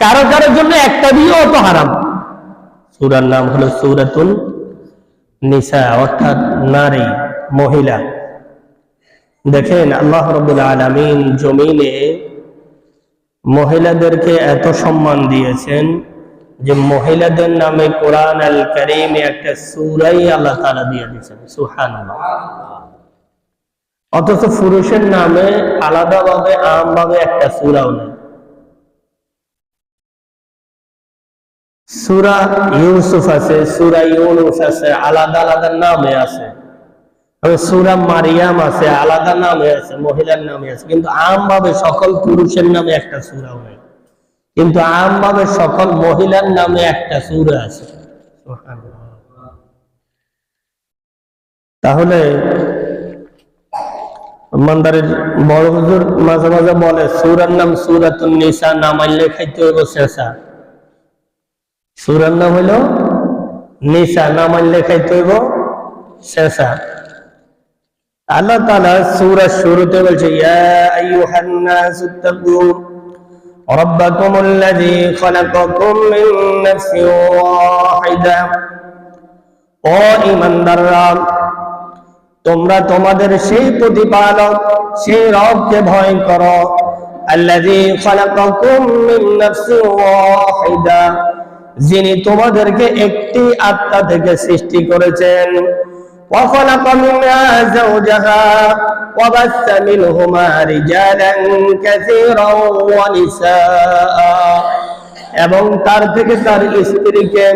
কারও কারোর জন্য একটা হারাম। সুরার নাম হলো সুরাতুল নিসা, অর্থাৎ নারী, মহিলা। দেখেন, আল্লাহ জমিনে মহিলাদেরকে এত সম্মান দিয়েছেন যে মহিলাদের নামে কোরআন আল করিমে একটা সুরাই আল্লাহ দিয়ে দিয়েছেন। সুহান অথচ পুরুষের নামে আলাদাভাবে আমভাবে একটা সুরাও নেই। সুরা ইউসুফ আছে, সুরা ইউনুস আছে, আলাদা আলাদা নামে আছে। সুরা মারিয়াম আছে, আলাদা নামে আছে, মহিলার নামে আছে। কিন্তু আমভাবে সকল পুরুষের নামে একটা সুরাও নেই। কিন্তু আমভাবে সকল মহিলার নামে একটা সুরা আছে। তাহলে মান্দারের বড় হুজুর মাঝে মাঝে বলে সুরার নাম সুরাতুন নিসা নামাইলে খাইতে হইব শেষা সুরার নাম হইল নিসা নামাইলে খাইতে হইব শেষা আল্লাহ তাআলা সূরা শুরুতে বলছে ইয়া আইয়ুহান নাসু তাকু ربكم الذي خلقكم من نفس واحدة ও ইমানদাররা তোমরা তোমাদের সেই প্রতিপালক সেই রবকে ভয় করো আল্লাযী খালাকাকুম মিন নাফসিন ওয়াহিদা যিনি তোমাদেরকে একটি আত্মা থেকে সৃষ্টি করেছেন وخلق منها زوجها وبث منهما رجالا كثيرا ونساء এবং তার থেকে তার স্ত্রীকে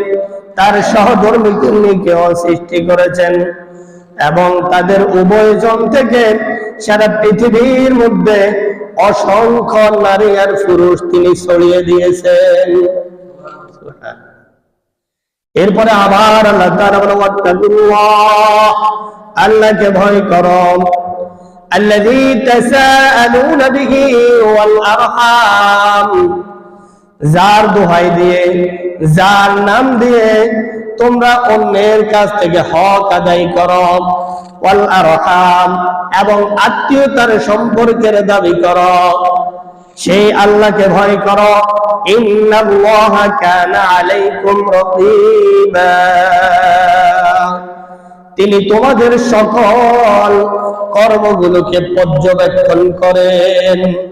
তার সহধর্মিনীকেও সৃষ্টি করেছেন এবং তাদের উভয়জন থেকে সারা পৃথিবীর মধ্যে অসংখ্য নারী আর পুরুষ তিনি ছড়িয়ে দিয়েছেন এরপরে আবার আল্লাহ তাআলা বলে ওয়াত্তাকুল্লাহ আল্লাহকে ভয় করো الذي تساءلون به والارحام যার দোহাই দিয়ে যার নাম দিয়ে তোমরা অন্যের কাছ থেকে হক আদায় করো। এবং আত্মীয়তার সম্পর্কের দাবি করো। সেই আল্লাহকে ভয় করো। তিনি তোমাদের সকল কর্মগুলোকে পর্যবেক্ষণ করেন।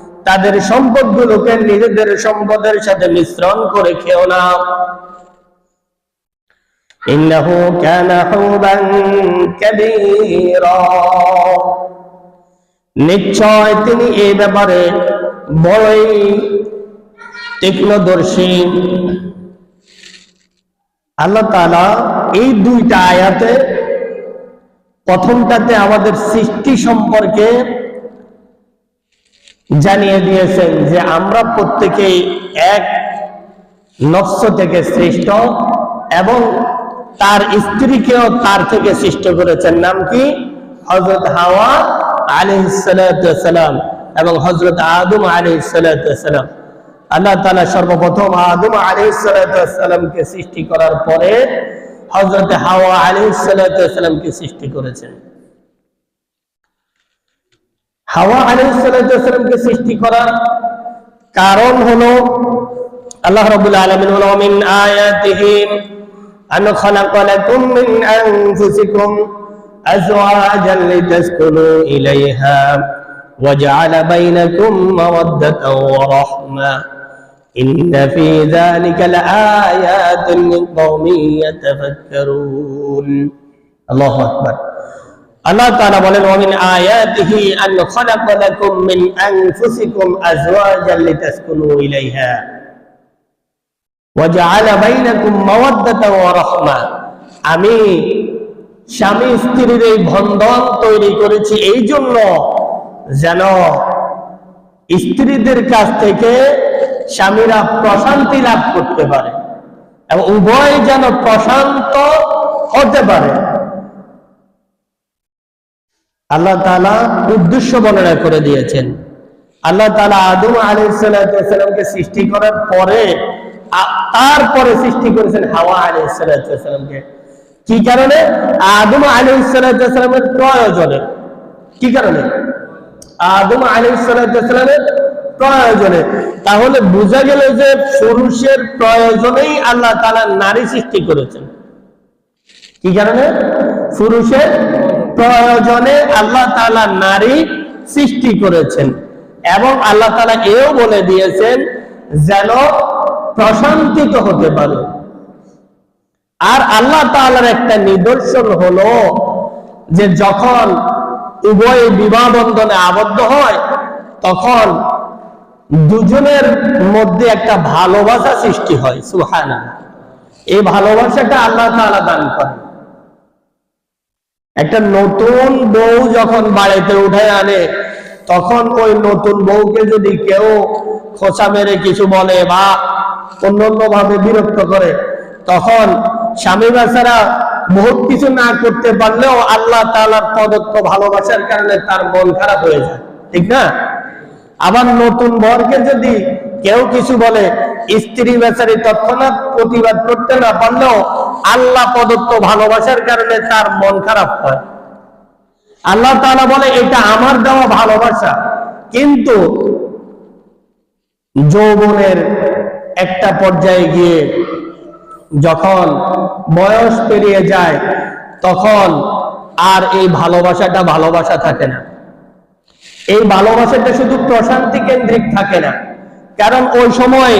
তাদের সম্পদ সম্পদগুলোকে নিজেদের সম্পদের সাথে মিশ্রণ করে খেও না। নিশ্চয় তিনি এই ব্যাপারে বড়ই তীক্ষ্ণদর্শী। আল্লাহ তালা এই দুইটা আয়াতে প্রথমটাতে আমাদের সৃষ্টি সম্পর্কে জানিয়ে দিয়েছেন যে আমরা প্রত্যেকেই এক নফস থেকে সৃষ্ট এবং তার স্ত্রীকেও তার থেকে সৃষ্ট করেছেন। নাম কি? হজরত হাওয়া আলহিসাম এবং হজরত আদম আলহিসাম আল্লাহ তালা সর্বপ্রথম আদম আলহিসামকে সৃষ্টি করার পরে হজরত হাওয়া আলহিসামকে সৃষ্টি করেছেন। হাওয়া আলাইসালামকে সৃষ্টি করার কারণ হলো আল্লাহ রাব্বুল আলামিন হলো মিন আয়াতিহি আন খালাকা লাকুম মিন আনফুসিকুম আজওয়াজান লিতাসকুনু ইলাইহা وجعل بينكم مودة ورحمة إن في ذلك لآيات لقوم يتفكرون الله أكبر আল্লাহ বলেন আয়াতিহি আন খালাকা লাকুম মিন আনফুসিকুম আজওয়াজান লিতাসকুনু ইলাইহা বাইনাকুম ওয়া রাহমা। আমি স্বামী স্ত্রীর এই বন্ধন তৈরি করেছি এই জন্য যেন স্ত্রীদের কাছ থেকে স্বামীরা প্রশান্তি লাভ করতে পারে এবং উভয় যেন প্রশান্ত হতে পারে। আল্লাহ তালা উদ্দেশ্য বর্ণনা করে দিয়েছেন। আল্লাহ তালা আদম আলাইসালামকে সৃষ্টি করার পরে তারপরে সৃষ্টি করেছেন হাওয়া আলাইসালামকে কি কারণে? আদম আলাইসালামের প্রয়োজনে। কি কারণে? আদম আলাইসালামের প্রয়োজনে। তাহলে বোঝা গেল যে পুরুষের প্রয়োজনেই আল্লাহ তালা নারী সৃষ্টি করেছেন। কি কারণে? পুরুষের প্রয়োজনে আল্লাহ তাআলা নারী সৃষ্টি করেছেন এবং আল্লাহ তাআলা এও বলে দিয়েছেন যেন প্রশান্তিত হতে পারে। আর আল্লাহ তাআলার একটা নিদর্শন হলো যে যখন উভয় বিবাহ বন্ধনে আবদ্ধ হয়, তখন দুজনের মধ্যে একটা ভালোবাসা সৃষ্টি হয়, সুবহানাল্লাহ। এই ভালোবাসাটা আল্লাহ তাআলা দান করেন। একটা নতুন বউ যখন বাড়িতে উঠে আনে, তখন ওই নতুন বউকে যদি কেউ খোঁচা মেরে কিছু বলে বা অন্যান্য ভাবে বিরক্ত করে, তখন স্বামী বাচ্চারা বহুত কিছু না করতে পারলেও আল্লাহ তাআলার প্রদত্ত ভালোবাসার কারণে তার মন খারাপ হয়ে যায়। ঠিক না? আবার নতুন বরকে যদি কেউ কিছু বলে, স্ত্রী বেচারি তৎক্ষণাৎ প্রতিবাদ করতে না পারলেও আল্লাহ প্রদত্ত ভালোবাসার কারণে তার মন খারাপ হয়। আল্লাহ তালা বলে, এটা আমার দেওয়া ভালোবাসা। কিন্তু যৌবনের একটা পর্যায়ে গিয়ে যখন বয়স পেরিয়ে যায়, তখন আর এই ভালোবাসাটা ভালোবাসা থাকে না। এই ভালোবাসাটা শুধু প্রশান্তি কেন্দ্রিক থাকে না। কারণ ওই সময়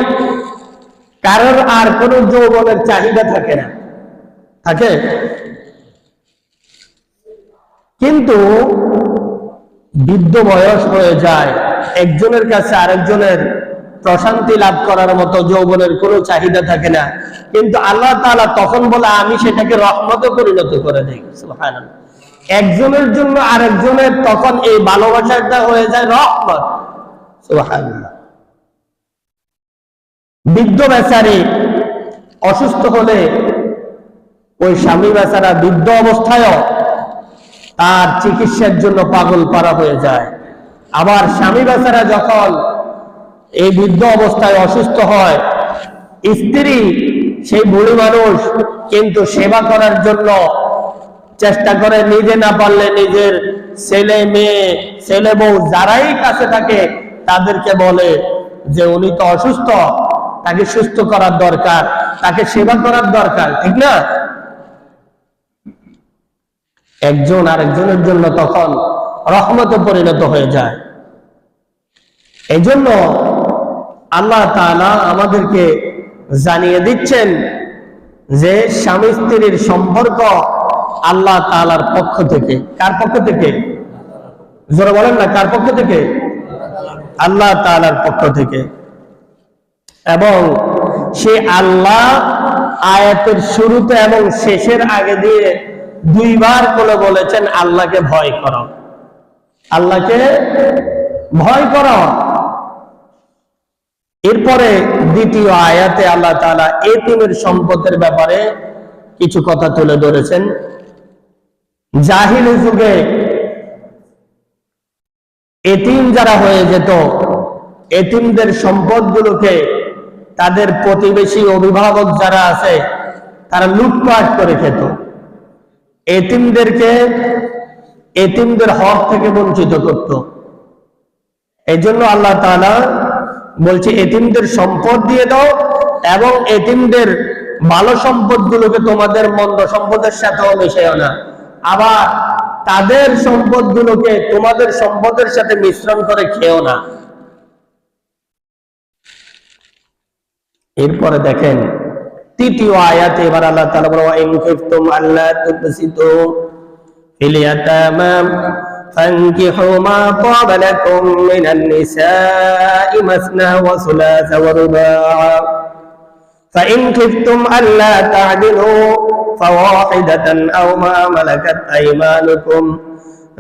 কারোর আর কোনো যৌবনের চাহিদা থাকে না। থাকে? কিন্তু বৃদ্ধ বয়স হয়ে যায়, একজনের কাছে আরেকজনের প্রশান্তি লাভ করার মতো যৌবনের কোনো চাহিদা থাকে না। কিন্তু আল্লাহ তাআলা তখন বলে, আমি সেটাকে রহমতে পরিণত করে দিই। একজনের জন্য আরেকজনের তখন এই ভালোবাসাটা হয়ে যায় রহমত। সুবহানাল্লাহ। বৃদ্ধ বেচারি অসুস্থ হলে ওই স্বামী বেচারা বৃদ্ধ অবস্থায়ও তার চিকিৎসার জন্য পাগল পারা হয়ে যায়। আবার স্বামী বেচারা যখন এই বৃদ্ধ অবস্থায় অসুস্থ হয়, স্ত্রী সেই বুড়ি মানুষ কিন্তু সেবা করার জন্য চেষ্টা করে, নিজে না পারলে নিজের ছেলে, মেয়ে, ছেলে বউ যারাই কাছে থাকে তাদেরকে বলে যে উনি তো অসুস্থ। তাকে সুস্থ করার দরকার, তাকে সেবা করার দরকার, ঠিক না? একজন আরেকজনের জন্য তখন রহমতে পরিণত হয়ে যায়। এই জন্য আল্লাহ তাআলা আমাদেরকে জানিয়ে দিচ্ছেন যে স্বামী স্ত্রীর সম্পর্ক আল্লাহ তাআলার পক্ষ থেকে। কার পক্ষ থেকে? জোরে বলেন না, কার পক্ষ থেকে? আল্লাহ তালার পক্ষ থেকে। এবং সে আল্লাহ আয়াতের শুরুতে এবং শেষের আগে দিয়ে দুইবার করে বলেছেন, আল্লাহকে ভয় করো। আল্লাহকে ভয় করো। এরপরে দ্বিতীয় আয়াতে আল্লাহ তাআলা এতিমের সম্পদের ব্যাপারে কিছু কথা তুলে ধরেছেন। জাহিলি যুগে এতিম যারা হয়ে যেত, এতিমদের সম্পদগুলোকে তাদের প্রতিবেশী অভিভাবক যারা আছে, তারা লুটপাট করে খেত। এতিমদেরকে এতিমদের হক থেকে বঞ্চিত করত। এই জন্য আল্লাহ তাআলা বলছে, এতিমদের সম্পদ দিয়ে দাও এবং এতিমদের ভালো সম্পদগুলোকে তোমাদের মন্দ সম্পদের সাথেও মিশাইও না। আবার তাদের সম্পদগুলোকে তোমাদের সম্পদের সাথে মিশ্রণ করে খেও না। এরপরে দেখেন তৃতীয় আয়াতে এবার আল্লাহ তাআলা বলে ওয়া ইন খিফতুম আল্লা তুকসিতু ফিল ইয়াতামা فانكحوا ما طاب لكم من النساء مثنى وثلاث ورباع فإن خفتم ألا تعدلوا فواحدة أو ما ملكت أيمانكم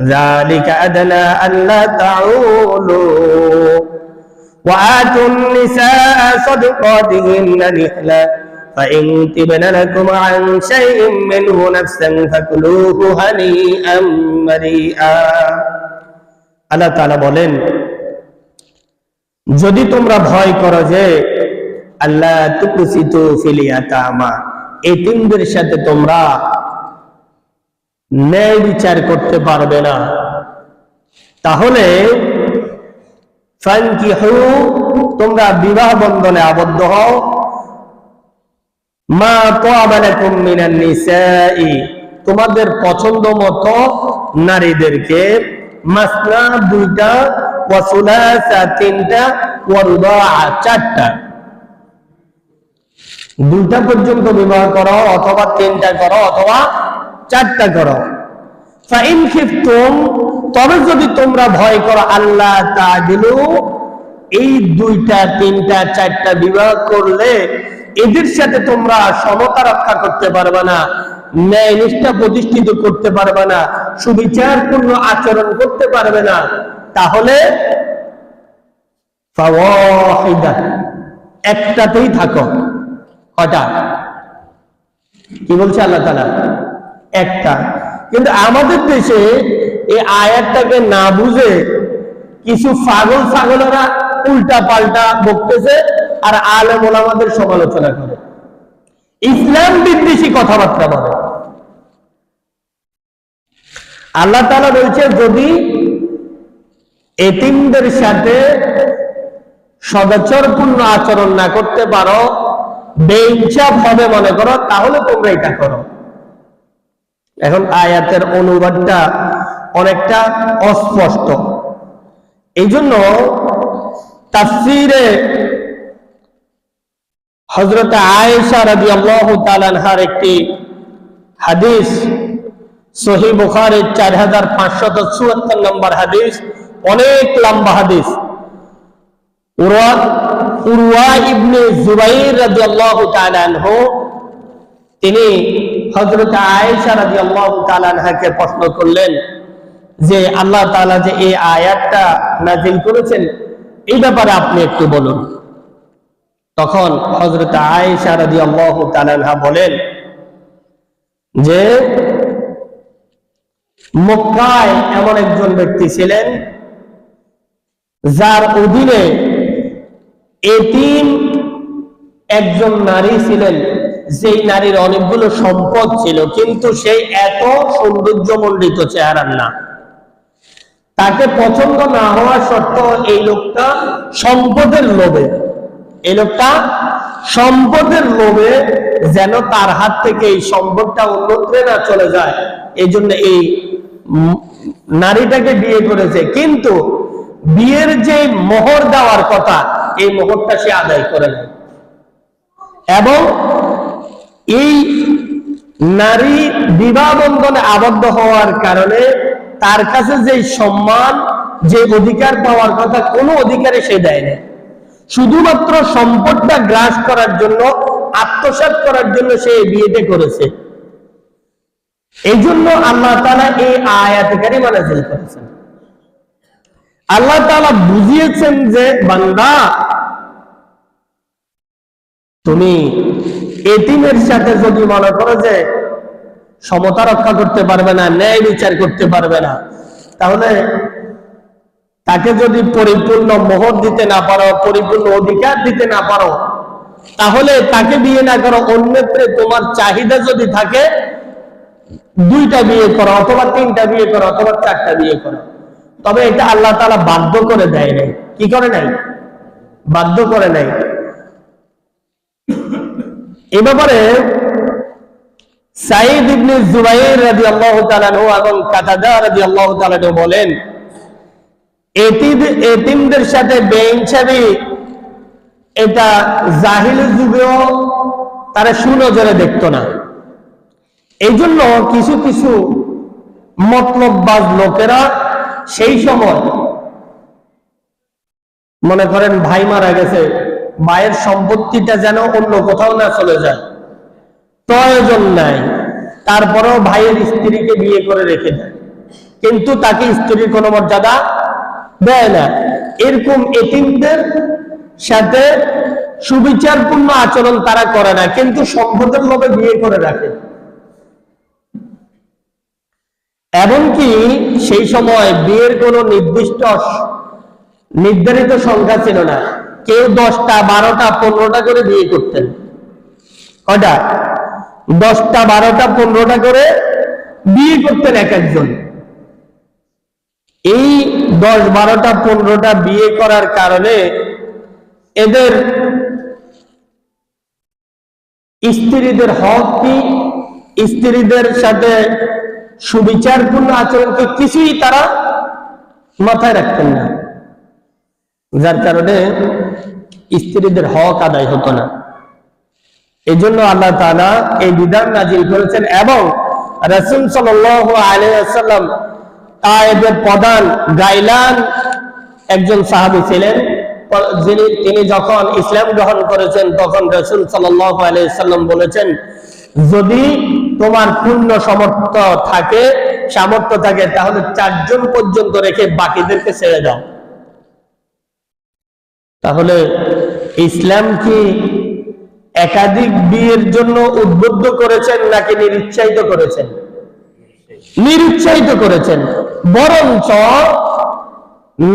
ذلك أدنى ألا تعولوا وآتوا النساء صدقاتهن نحلا فإن تبن لكم عن شيء منه نفسا فكلوه هنيئا مريئا আল্লাহ তাআলা বলেন যদি তোমরা ভয় করো যে আল্লাহ তুকুসিত ফিলিয়াতামা এতিমদের সাথে তোমরা ন্যায় বিচার করতে পারবে না তাহলে ফানকিহু তোমরা বিবাহ বন্ধনে আবদ্ধ হও। মা নিসাই, তোমাদের পছন্দ মতো নারীদেরকে মাসনা দুইটা তিনটা চারটা। দুইটা পর্যন্ত বিবাহ করো অথবা তিনটা করো অথবা চারটা করো। তবে যদি তোমরা ভয় করো, আল্লাহ তাদিলু এই দুইটা, তিনটা, চারটা বিবাহ করলে এদের সাথে তোমরা সমতা রক্ষা করতে পারবে না, ন্যায় নিষ্ঠা প্রতিষ্ঠিত করতে পারবে না, সুবিচারপূর্ণ আচরণ করতে পারবে না। তাহলে একটাতেই থাকো। কটা কি বলছে আল্লাহ তালা একটা। কিন্তু আমাদের দেশে এই আয়াতটাকে না বুঝে কিছু পাগল ছাগলেরা উল্টা পাল্টা বকতেছে আর আলেম ওলামাদের সমালোচনা করে। ইসলাম বিদ্বেষী কথাবার্তা বলে। আল্লাহ তালা বলছে, যদি এতিমদের সাথে সদাচরপূর্ণ আচরণ না করতে পারো বেইনসাফ হবে মনে করো, তাহলে তোমরা এটা করো। এখন আয়াতের অনুবাদটা অনেকটা অস্পষ্ট। এই জন্য হজরত আয়েশা রাদি আল্লাহ তালানহার একটি হাদিস সহি চার হাজার পাঁচশত চুয়াত্তর নম্বর হাদিস, অনেক লম্বা হাদিস। তিনি হযরত আয়েশা রাদিয়াল্লাহু তাআলা আনহাকে প্রশ্ন করলেন যে, আল্লাহ তালা যে এই আয়াতটা নাযিল করেছেন, এই ব্যাপারে আপনি একটু বলুন। তখন হযরত আয়েশা তাআলা আনহা বলেন যে, মক্কায় এমন একজন ব্যক্তি ছিলেন যার অধীনে এতিম একজন নারী ছিলেন। যেই নারীর অনেকগুলো সম্পদ ছিল, কিন্তু সেই এত সৌন্দর্য মণ্ডিত চেহারার না। তাকে পছন্দ না হওয়া সত্ত্বেও এই লোকটা সম্পদের লোভে, এই লোকটা সম্পদের লোভে যেন তার হাত থেকে এই সম্পদটা অন্যত্রে না চলে যায়। এই জন্য এই নারীটাকে বিয়ে করেছে। কিন্তু বিয়ের যে মোহর দেওয়ার কথা, এই মোহরটা সে আদায় করে এবং এই নারী বিবাহ বন্ধনে আবদ্ধ হওয়ার কারণে তার কাছে যে সম্মান যে অধিকার পাওয়ার কথা কোনো অধিকারে সে দেয় না শুধুমাত্র সম্পদটা গ্রাস করার জন্য আত্মসাত করার জন্য সে বিয়েটা করেছে। এই জন্য আল্লাহ তালা এই আয়াতকারী মানাজিল করেছেন। আল্লাহ তালা বুঝিয়েছেন যে, বান্দা, তুমি এতিমের সাথে যদি মনে করো যে সমতা রক্ষা করতে পারবে না, ন্যায় বিচার করতে পারবে না, তাহলে তাকে যদি পরিপূর্ণ মোহর দিতে না পারো, পরিপূর্ণ অধিকার দিতে না পারো, তাহলে তাকে বিয়ে না করো। অন্যত্রে তোমার চাহিদা যদি থাকে, দুইটা বিয়ে করো, অথবা তিনটা বিয়ে করো, অথবা চারটা বিয়ে করো। তবে এটা আল্লাহ তালা বাধ্য করে দেয় নাই। কি করে নাই? বাধ্য করে নাই। এ ব্যাপারে সাইদ ইবনে জুবাইর তাআলা আনহু এবং কাতাদা তাআলা আনহু বলেন এতিমদের সাথে এটা জাহিল যুগেও তারা সুনজরে দেখতো না। এই জন্য কিছু কিছু মতলববাজ লোকেরা সেই সময় মনে করেন ভাই মারা গেছে মায়ের সম্পত্তিটা যেন অন্য কোথাও না চলে যায়। প্রয়োজন নাই। তারপরেও ভাইয়ের স্ত্রীকে বিয়ে করে রেখে দেয়। কিন্তু তাকে স্ত্রীর কোনো মর্যাদা দেয় না। এরকম এতিমদের সাথে সুবিচারপূর্ণ আচরণ তারা করে না, কিন্তু সম্পদের লোভে বিয়ে করে রাখে। এমনকি সেই সময় বিয়ের কোনো নির্দিষ্ট নির্ধারিত সংখ্যা ছিল না। কেউ দশটা, বারোটা, পনেরোটা করে বিয়ে করতেন। কটা দশটা, বারোটা, পনেরোটা করে বিয়ে করতেন এক একজন। এই দশ, বারোটা, পনেরোটা বিয়ে করার কারণে এদের স্ত্রীদের হক কি? স্ত্রীদের সাথে সুবিচারপূর্ণ আচরণকে কিছুই তারা মাথায় রাখতেন না। যার কারণে স্ত্রীদের হক আদায় হতো না। এই জন্য আল্লাহ তালা এই বিধান নাজিল করেছেন এবং রসুল সাল আলিয়াল্লাম তায়েবের প্রধান গাইলান একজন সাহাবি ছিলেন। যিনি, তিনি যখন ইসলাম গ্রহণ করেছেন, তখন রসুল সাল্লাম বলেছেন, যদি তোমার পূর্ণ সমর্থ থাকে, সামর্থ্য থাকে, তাহলে চারজন পর্যন্ত রেখে বাকিদেরকে ছেড়ে দাও। তাহলে ইসলাম কি একাধিক বিয়ের জন্য উদ্বুদ্ধ করেছেন নাকি নিরুৎসাহিত করেছেন? নিরুৎসাহিত করেছেন। বরঞ্চ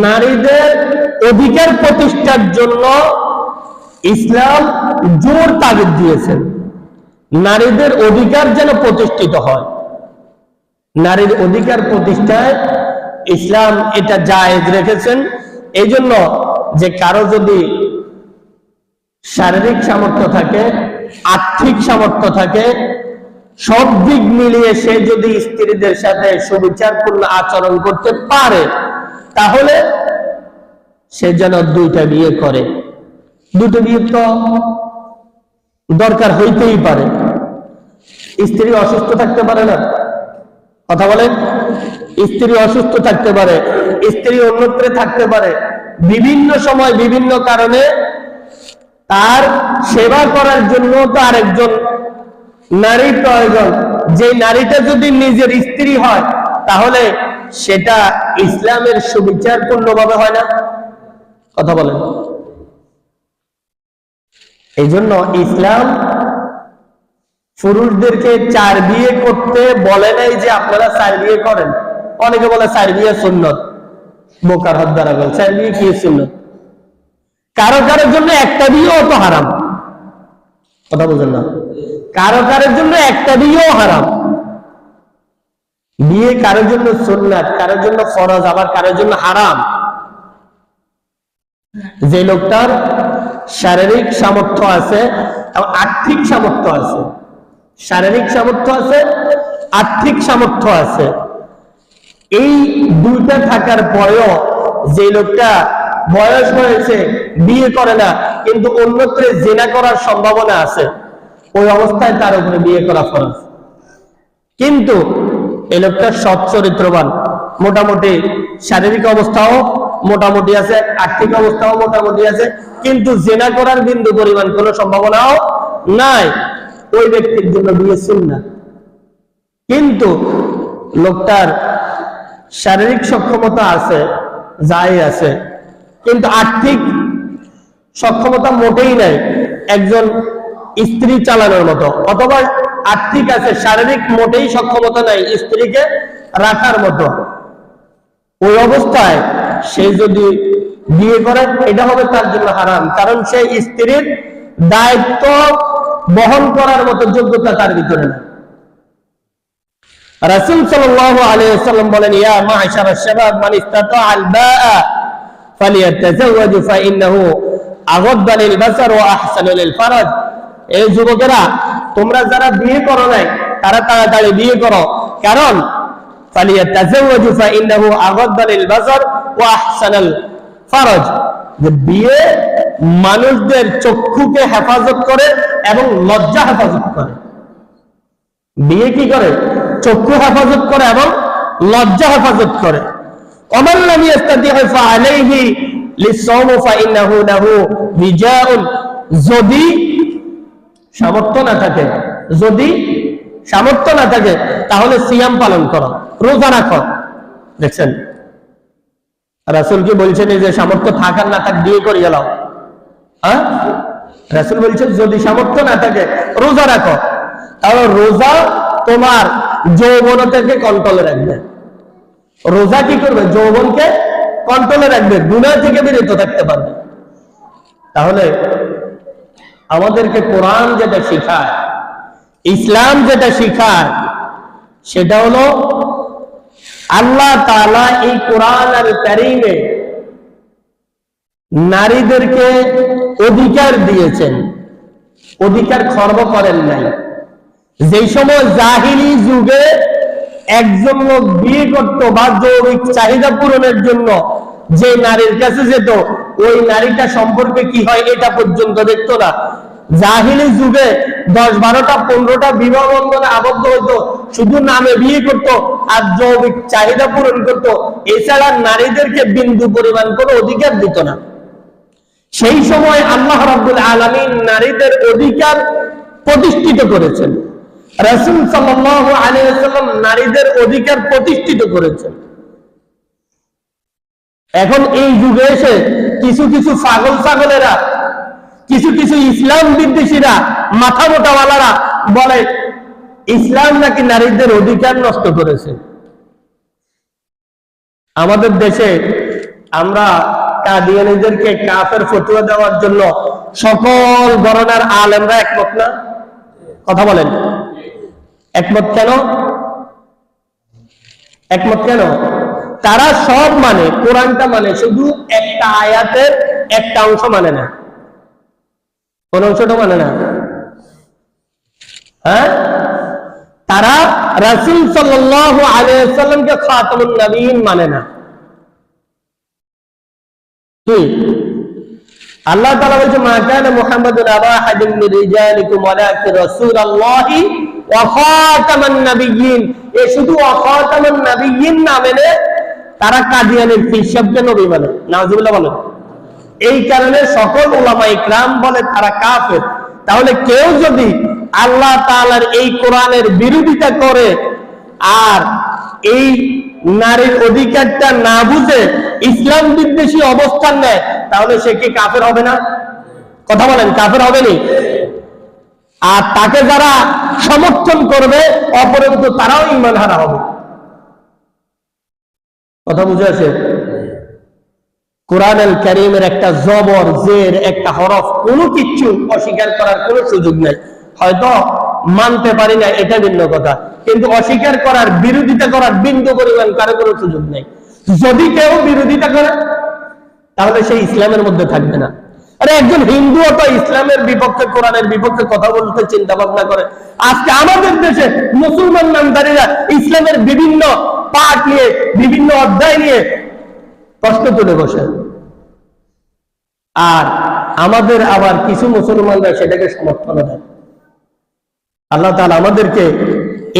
নারীদের অধিকার প্রতিষ্ঠার জন্য ইসলাম জোর তাগিদ দিয়েছেন। নারীদের অধিকার যেন প্রতিষ্ঠিত হয়। নারীর অধিকার প্রতিষ্ঠায় ইসলাম এটা জায়েজ রেখেছেন। এই জন্য যে কারও যদি শারীরিক সামর্থ্য থাকে, আর্থিক সামর্থ্য থাকে, সব দিক মিলিয়ে সে যদি স্ত্রীদের সাথে সুবিচারপূর্ণ আচরণ করতে পারে, তাহলে সে যেন দুইটা বিয়ে করে। দুটো বিয়ে তো দরকার হইতেই পারে। স্ত্রী অসুস্থ থাকতে পারে না। কথা বলেন? স্ত্রী অসুস্থ থাকতে পারে। স্ত্রী অন্যত্রে থাকতে পারে। বিভিন্ন সময় বিভিন্ন কারণে তার সেবা করার জন্য তো আরেকজন নারী প্রয়োজন। যে নারীটা যদি নিজের স্ত্রী হয়, তাহলে সেটা ইসলামের সুবিচারপূর্ণ ভাবে হয় না। কথা বলেন। এই জন্য ইসলাম পুরুষদেরকে চার বিয়ে করতে বলে নাই যে আপনারা চার বিয়ে করেন। অনেকে বলে চার বিয়ে সুন্নত। বোকার হাত দ্বারা বলে চার বিয়ে কি সুন্নত? কারও কারোর জন্য একটা বিয়েও তো হারাম। কথা বলছেন না? কারও কারোর জন্য একটা বিয়েও হারাম। বিয়ে কারোর জন্য সুন্নাত, কারোর জন্য ফরজ, আবার কারোর জন্য হারাম। যে লোকটার শারীরিক সামর্থ্য আছে আর্থিক সামর্থ্য আছে, শারীরিক সামর্থ্য আছে, আর্থিক সামর্থ্য আছে। এই দুইটা থাকার পরেও যে লোকটা বয়স হয়েছে, বিয়ে করে না, কিন্তু অন্যত্রে জেনা করার সম্ভাবনা আছে, ওই অবস্থায় তার উপরে বিয়ে করা ফরজ। কিন্তু এই লোকটা সৎ চরিত্রবান, মোটামুটি শারীরিক অবস্থাও মোটামুটি আছে, আর্থিক অবস্থাও মোটামুটি আছে, কিন্তু জেনা করার বিন্দু পরিমাণ কোনো সম্ভাবনাও নাই। ওই ব্যক্তির জন্য বিয়ে না কিন্তু লোকটার শারীরিক সক্ষমতা আছে, যাই আছে, কিন্তু আর্থিক সক্ষমতা মোটেই নাই একজন স্ত্রী চালানোর মতো। অথবা আর্থিক আছে, শারীরিক মোটেই সক্ষমতা নাই স্ত্রীকে রাখার মতো। ওই অবস্থায় সে যদি বিয়ে করে, এটা হবে তার জন্য হারাম, কারণ সে স্ত্রীর দায়িত্ব বহন করার মতো যোগ্যতা তার ভিতরে না রাসূল সাল্লাল্লাহু আলাইহি ওয়াসাল্লাম বলেন, ইয়া মা'শারা শাবাব মান ইসতাতা আল বা'a ফালিয়াতাজাওয়াজ ফাইন্নাহু আগাদ্দা বাসার ওয়া আহসানু লিল ফারাজ। এই যুবকেরা, তোমরা যারা বিয়ে করো নাই, তারা তাড়াতাড়ি বিয়ে করো। কারণ ফালিয়াতাজাওয়াজ ফাইন্নাহু আগাদ্দা লিল বাসার ওয়া আহসানুল ফারাজ। বিয়ে মানুষদের চক্ষুকে হেফাজত করে এবং লজ্জা হেফাজত করে। বিয়ে কি করে? চক্ষু হেফাজত করে এবং লজ্জা হেফাজত করে। যদি সামর্থ্য না থাকে, যদি সামর্থ্য না থাকে, তাহলে সিয়াম পালন করো, রোজা রাখো। দেখছেন? রাসুল কি বলছেন যে সামর্থ্য থাকার না থাক, বিয়ে করে গেলাম হ্যাঁ? রাসুল বলছেন, যদি সামর্থ্য না থাকে, রোজা রাখো। তাহলে রোজা তোমার যৌবনতাকে কন্ট্রোলে রাখবে। রোজা কি করবে? যৌবনকে কন্ট্রোলে রাখবে। গুণা থেকে বিরত থাকতে পারবে। তাহলে আমাদেরকে কোরআন যেটা শিখায়, ইসলাম যেটা শিখায়, সেটা হলো আল্লাহ তাআলা এই কোরআন আর কারিমে নারীদেরকে অধিকার দিয়েছেন। অধিকার খর্ব করেন নাই। যেই সময় জাহিলি যুগে একজন লোক বিয়ে করত বা যৌবিক চাহিদা পূরণের জন্য যে নারীর কাছে যেত, ওই নারীটা সম্পর্কে কি হয় এটা পর্যন্ত দেখতো না। জাহিলি যুগে দশ বারোটা, পনেরোটা বিবাহ বন্ধনে আবদ্ধ হতো শুধু নামে বিয়ে করত আর যৌবিক চাহিদা পূরণ করত। এছাড়া নারীদেরকে বিন্দু পরিমাণ কোনো অধিকার দিত না। সেই সময় আল্লাহ রাব্বুল আলামিন নারীদের অধিকার প্রতিষ্ঠিত করেছেন। রাসূল ওয়াসাল্লাম নারীদের অধিকার প্রতিষ্ঠিত করেছেন। এখন এই যুগে এসে কিছু কিছু পাগল ছাগলেরা কিছু কিছু ইসলাম বিদ্বেষীরা, মাথা মোটাওয়ালারা বলে, ইসলাম নাকি নারীদের অধিকার নষ্ট করেছে। আমাদের দেশে আমরা কাদিয়ানিদেরকে কাফের ফতুয়া দেওয়ার জন্য সকল ধরনের আলেমরা একমত না? কথা বলেন। একমত কেন? একমত কেন? তারা সব মানে কোরআনটা মানে শুধু একটা আয়াতের একটা অংশ মানে না। কোন অংশটা মানে না? হ্যাঁ? তারা রাসূল সাল্লাল্লাহু আলাইহি ওয়াসাল্লামকে খাতামুন নবীন মানে না। আল্লাহ তাআলা বলছে, মা কানা মুহাম্মাদুন আবা আহাদিন মিন রিজালিকুম ওয়ালাকিন রাসূলুল্লাহি খাতামান এ শুধু ওয়া খাতামান নাবিয়্যিন না মেনে তারা কাদিয়ানের ফিরসাবকে নবী মানে নাউজুবিল্লাহ বলেন। এই কারণে সকল উলামা ইকরাম বলে তারা কাফের। তাহলে কেউ যদি আল্লাহ তাআলার এই কোরআনের বিরোধিতা করে আর এই নারীর অধিকারটা না বুঝে ইসলাম বিদ্বেষী অবস্থান নেয়, তাহলে সে কি কাফের হবে না? কথা বলেন, কাফের হবে নি? আর তাকে যারা সমর্থন করবে অপরন্তু তারাও ইমান হারা হবে। কথা বুঝে আছে? কোরআন কারিমের একটা জবর, জের, একটা হরফ কোনো কিচ্ছু অস্বীকার করার কোনো সুযোগ নাই। হয়তো মানতে পারি না, এটা ভিন্ন কথা। কিন্তু অস্বীকার করার, বিরোধিতা করার বিন্দু পরিমাণ কারও কোনো সুযোগ নেই। যদি কেউ বিরোধিতা করে, তাহলে সে ইসলামের মধ্যে থাকবে না। আরে একজন হিন্দু তো ইসলামের বিপক্ষে, কোরআনের বিপক্ষে কথা বলতে চিন্তা ভাবনা করে। আজকে আমাদের দেশে মুসলমান নামদারিরা ইসলামের বিভিন্ন পাঠ নিয়ে, বিভিন্ন অধ্যায় নিয়ে প্রশ্ন তুলে বসে। আর আমাদের আবার কিছু মুসলমানরা সেটাকে সমর্থন দেয়। আল্লাহ তাআলা আমাদেরকে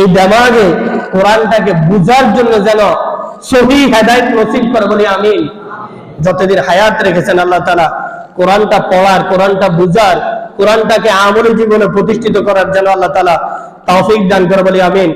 এই দেমাগে কোরআনটাকে বুঝার জন্য যেন সহি হেদায়ত নসিব করে বলি আমি যতদিন হায়াত রেখেছেন আল্লাহ তাআলা কোরআনটা পড়ার, কোরআনটা বুঝার, কোরআনটাকে আমলি জীবনে প্রতিষ্ঠিত করার জন্য আল্লাহ তালা তৌফিক দান করে বলি, আমিন।